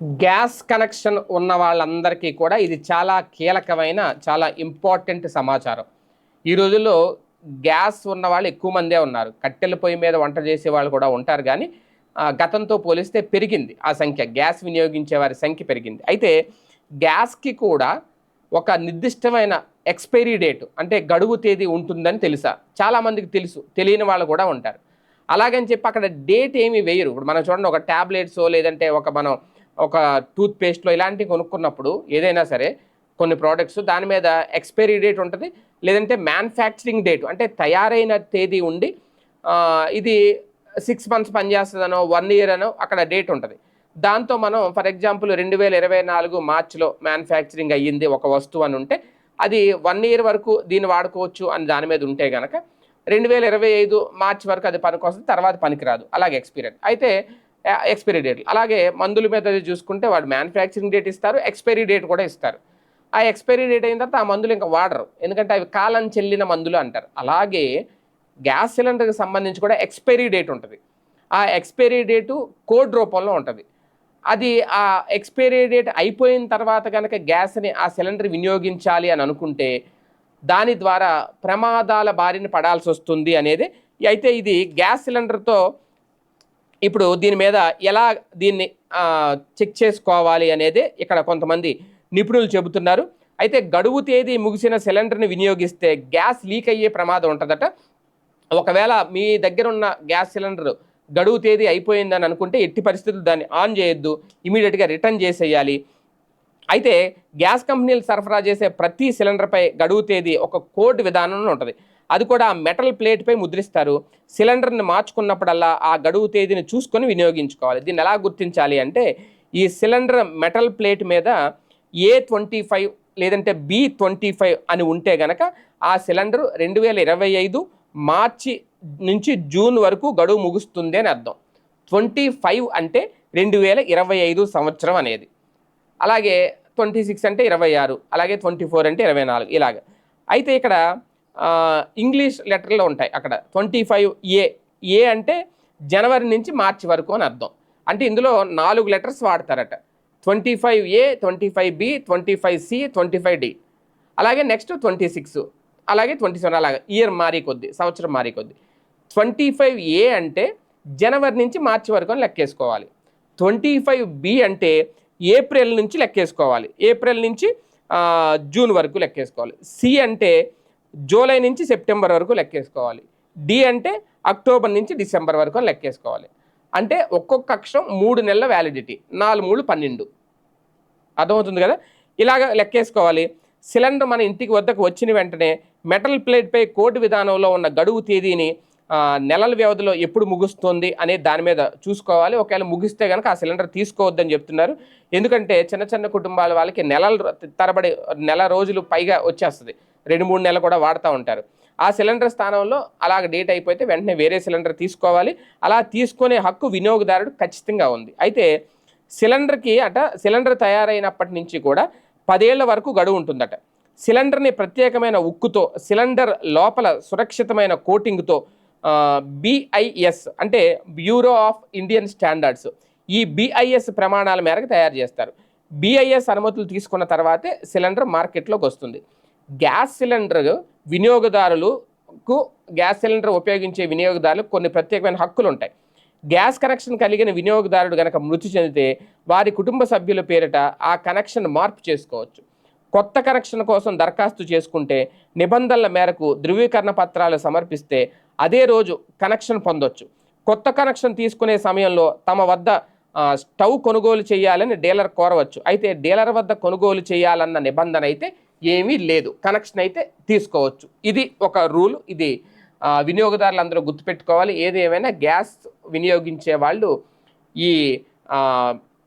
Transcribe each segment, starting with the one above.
Gas connection ఉన్న వాళ్ళందరికీ కూడా ఇది చాలా కీలకమైన చాలా ఇంపార్టెంట్ సమాచారం. ఈ రోజుల్లో గ్యాస్ ఉన్న వాళ్ళు ఎక్కువ మందే ఉన్నారు. కట్టెల పొయ్యి మీద వంట చేసే వాళ్ళు కూడా ఉంటారు కానీ గతంతో పోలిస్తే పెరిగింది ఆ సంఖ్య. గ్యాస్ వినియోగించే వారి సంఖ్య పెరిగింది. అయితే గ్యాస్కి కూడా ఒక నిర్దిష్టమైన ఎక్స్పైరీ డేట్ అంటే గడువు తేదీ ఉంటుందని తెలుసా? చాలామందికి తెలుసు. తెలియని వాళ్ళు కూడా ఉంటారు. అలాగని చెప్పి అక్కడ డేట్ ఏమి వేయరు. ఇప్పుడు మనం చూడండి ఒక ట్యాబ్లెట్స్ లేదంటే ఒక మనం ఒక టూత్ పేస్ట్లో ఇలాంటివి కొనుక్కున్నప్పుడు ఏదైనా సరే కొన్ని ప్రోడక్ట్స్ దాని మీద ఎక్స్పైరీ డేట్ ఉంటుంది లేదంటే మ్యానుఫ్యాక్చరింగ్ డేట్ అంటే తయారైన తేదీ ఉండి ఇది సిక్స్ మంత్స్ పనిచేస్తుందనో వన్ ఇయర్ అనో అక్కడ డేట్ ఉంటుంది. దాంతో మనం ఫర్ ఎగ్జాంపుల్ రెండు వేల ఇరవై నాలుగు మార్చిలో మ్యానుఫ్యాక్చరింగ్ అయ్యింది ఒక వస్తువు అని ఉంటే అది వన్ ఇయర్ వరకు దీన్ని వాడుకోవచ్చు అని దాని మీద ఉంటే కనుక రెండు వేల ఇరవై ఐదు మార్చి వరకు అది పనికొస్తుంది తర్వాత పనికిరాదు అలాగే ఎక్స్పీరియన్స్ అయితే ఎక్స్పైరీ డేట్ అలాగే మందుల మీద చూసుకుంటే వాడు మ్యానుఫ్యాక్చరింగ్ డేట్ ఇస్తారు ఎక్స్పైరీ డేట్ కూడా ఇస్తారు. ఆ ఎక్స్పైరీ డేట్ అయిన తర్వాత ఆ మందులు ఇంకా వాడరు. ఎందుకంటే అవి కాలం చెల్లిన మందులు అంటారు. అలాగే గ్యాస్ సిలిండర్కి సంబంధించి కూడా ఎక్స్పైరీ డేట్ ఉంటుంది. ఆ ఎక్స్పైరీ డేటు కోడ్ రూపంలో ఉంటుంది. అది ఆ ఎక్స్పైరీ డేట్ అయిపోయిన తర్వాత కనుక గ్యాస్ని ఆ సిలిండర్ వినియోగించాలి అని అనుకుంటే దాని ద్వారా ప్రమాదాల బారిన పడాల్సి వస్తుంది అనేది. అయితే ఇది గ్యాస్ సిలిండర్తో ఇప్పుడు దీని మీద ఎలా దీన్ని చెక్ చేసుకోవాలి అనేది ఇక్కడ కొంతమంది నిపుణులు చెబుతున్నారు. అయితే గడువు తేదీ ముగిసిన సిలిండర్ని వినియోగిస్తే గ్యాస్ లీక్ అయ్యే ప్రమాదం ఉంటుందట. ఒకవేళ మీ దగ్గర ఉన్న గ్యాస్ సిలిండర్ గడువు తేదీ అయిపోయిందని అనుకుంటే ఎట్టి పరిస్థితులు దాన్ని ఆన్ చేయొద్దు ఇమీడియట్గా రిటర్న్ చేసేయాలి. అయితే గ్యాస్ కంపెనీలు సరఫరా చేసే ప్రతి సిలిండర్పై గడువు తేదీ ఒక కోడ్ విధానంలో ఉంటుంది. అది కూడా ఆ మెటల్ ప్లేట్పై ముద్రిస్తారు. సిలిండర్ని మార్చుకున్నప్పుడల్లా ఆ గడువు తేదీని చూసుకొని వినియోగించుకోవాలి. దీన్ని ఎలా గుర్తించాలి అంటే ఈ సిలిండర్ మెటల్ ప్లేట్ మీద ఏ ట్వంటీ ఫైవ్ లేదంటే బి ట్వంటీ ఫైవ్ అని ఉంటే గనక ఆ సిలిండర్ రెండు వేల ఇరవై ఐదు మార్చి నుంచి జూన్ వరకు గడువు ముగుస్తుంది అని అర్థం. ట్వంటీ ఫైవ్ అంటే రెండు వేల ఇరవై ఐదు సంవత్సరం అనేది. అలాగే ట్వంటీ సిక్స్ అంటే ఇరవై ఆరు అలాగే ట్వంటీ ఫోర్ అంటే ఇరవై నాలుగు ఇలాగ. అయితే ఇక్కడ ఇంగ్లీష్ లెటర్లో ఉంటాయి అక్కడ. ట్వంటీ ఫైవ్ ఏ. ఏ అంటే జనవరి నుంచి మార్చి వరకు అని అర్థం. అంటే ఇందులో నాలుగు లెటర్స్ వాడతారట. Twenty five A twenty five B twenty five C twenty five D. అలాగే నెక్స్ట్ ట్వంటీ సిక్స్. అలాగే ట్వంటీ సెవెన్ అలాగే. ఇయర్ మారి కొద్ది సంవత్సరం మారీ కొద్ది. ట్వంటీ ఫైవ్ ఏ అంటే జనవరి నుంచి మార్చి వరకు అని లెక్కేసుకోవాలి. ట్వంటీ ఫైవ్ బి అంటే ఏప్రిల్ నుంచి లెక్కేసుకోవాలి. ఏప్రిల్ నుంచి జూన్ వరకు లెక్కేసుకోవాలి. సి అంటే జూలై నుంచి సెప్టెంబర్ వరకు లెక్కేసుకోవాలి. డి అంటే అక్టోబర్ నుంచి డిసెంబర్ వరకు లెక్కేసుకోవాలి. అంటే ఒక్కొక్క అక్షరం మూడు నెలల వ్యాలిడిటీ నాలుగు మూడు పన్నెండు. అర్థమవుతుంది కదా? ఇలాగ లెక్కేసుకోవాలి. సిలిండర్ మన ఇంటికి వద్దకు వచ్చిన వెంటనే మెటల్ ప్లేట్పై కోర్టు విధానంలో ఉన్న గడువు తేదీని నెలల వ్యవధిలో ఎప్పుడు ముగుస్తుంది అనే దాని మీద చూసుకోవాలి. ఒకవేళ ముగిస్తే కనుక ఆ సిలిండర్ తీసుకోవద్దని చెప్తున్నారు. ఎందుకంటే చిన్న చిన్న కుటుంబాల వాళ్ళకి నెలల తరబడి నెల రోజులు పైగా వచ్చేస్తుంది. రెండు మూడు నెలలు కూడా వాడుతూ ఉంటారు. ఆ సిలిండర్ స్థానంలో అలాగ డేట్ అయిపోతే వెంటనే వేరే సిలిండర్ తీసుకోవాలి. అలా తీసుకునే హక్కు వినియోగదారుడు ఖచ్చితంగా ఉంది. అయితే సిలిండర్కి అట సిలిండర్ తయారైనప్పటి నుంచి కూడా పదేళ్ళ వరకు గడువు ఉంటుందట. సిలిండర్ని ప్రత్యేకమైన ఉక్కుతో సిలిండర్ లోపల సురక్షితమైన కోటింగ్తో బిఐఎస్ అంటే బ్యూరో ఆఫ్ ఇండియన్ స్టాండర్డ్స్ ఈ బిఐఎస్ ప్రమాణాల మేరకు తయారు చేస్తారు. బిఐఎస్ అనుమతులు తీసుకున్న తర్వాతే సిలిండర్ మార్కెట్లోకి వస్తుంది. గ్యాస్ సిలిండర్ వినియోగదారులకు గ్యాస్ సిలిండర్ ఉపయోగించే వినియోగదారులకు కొన్ని ప్రత్యేకమైన హక్కులు ఉంటాయి. గ్యాస్ కనెక్షన్ కలిగిన వినియోగదారుడు కనుక మృతి చెందితే వారి కుటుంబ సభ్యుల పేరిట ఆ కనెక్షన్ మార్పు చేసుకోవచ్చు. కొత్త కనెక్షన్ కోసం దరఖాస్తు చేసుకుంటే నిబంధనల మేరకు ధృవీకరణ పత్రాలు సమర్పిస్తే అదే రోజు కనెక్షన్ పొందొచ్చు. కొత్త కనెక్షన్ తీసుకునే సమయంలో తమ వద్ద స్టవ్ కొనుగోలు చేయాలని డీలర్ కోరవచ్చు. అయితే డీలర్ వద్ద కొనుగోలు చేయాలన్న నిబంధన అయితే ఏమీ లేదు. కనెక్షన్ అయితే తీసుకోవచ్చు. ఇది ఒక రూల్. ఇది వినియోగదారులు అందరూ గుర్తుపెట్టుకోవాలి. ఏదేమైనా గ్యాస్ వినియోగించే వాళ్ళు ఈ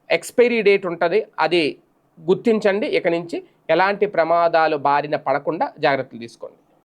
ఎక్స్పైరీ డేట్ ఉంటుంది. అది గుర్తించండి. ఇక నుంచి ఎలాంటి ప్రమాదాలు బారిన పడకుండా జాగ్రత్తలు తీసుకోండి.